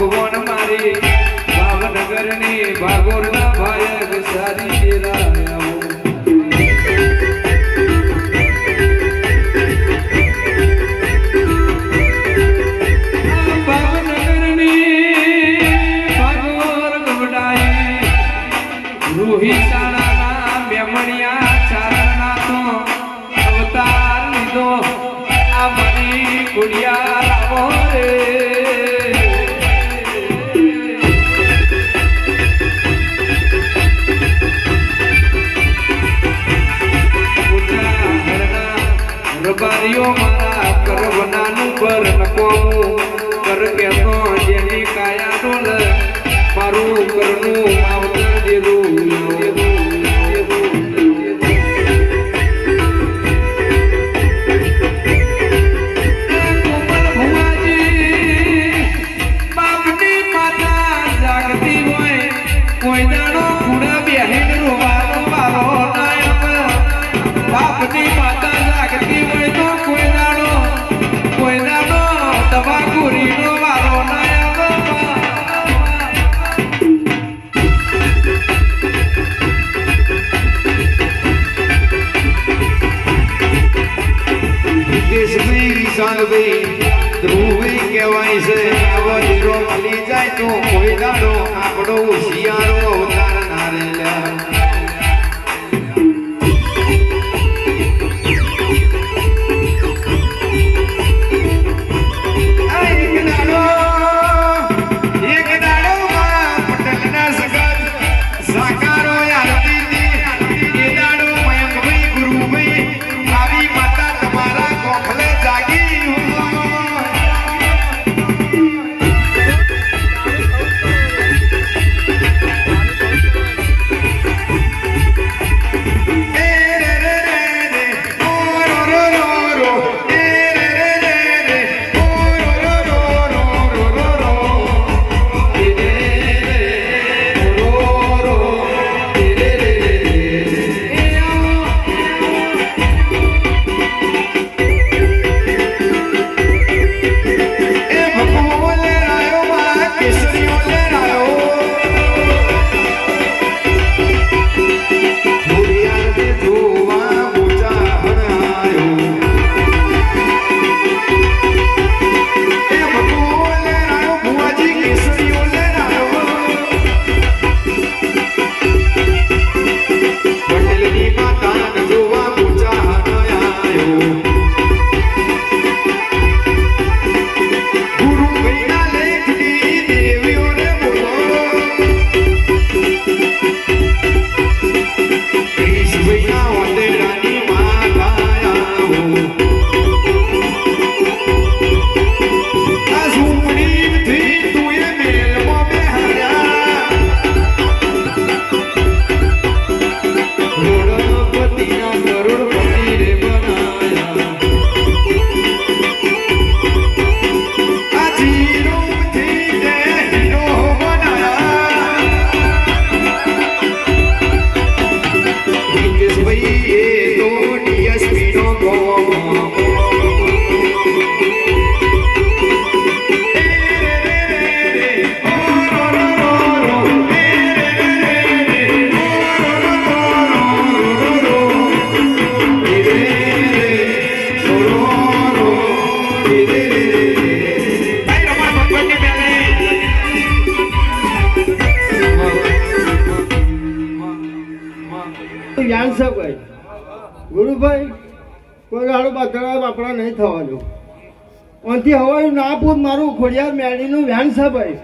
ભગવાન મારી ભાવનગરની ભાગોરના ભાઈ સારી વિશાળાના બેમણિયા ચારણના અવતાર લીધો. આ મારી ગુડિયા માંડવી ધ્રુવી કહેવાય છે. આવજરો મળી જાય તો કોઈ દાડો આપણો શિયાળો જાણ ભાઈ? ગુરુભાઈ કોઈ દાડો બાતરા આપણા નહીં થવાનો અંથી હવાયું ના પૂત મારું ખોડિયાર મેળીનું વ્યાન છે ભાઈ.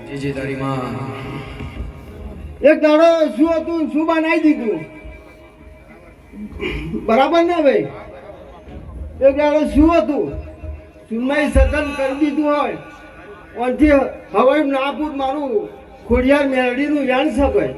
એક દાડો શું હતું શું બનાવી દીધું? બરાબર ને ભાઈ? એક દાડો શું હતું? સુનમાઈ સતન કરી દીધું હોય. અંથી હવાયું ના પૂત મારું ખોડિયાર મેળીનું વ્યાન છે ભાઈ.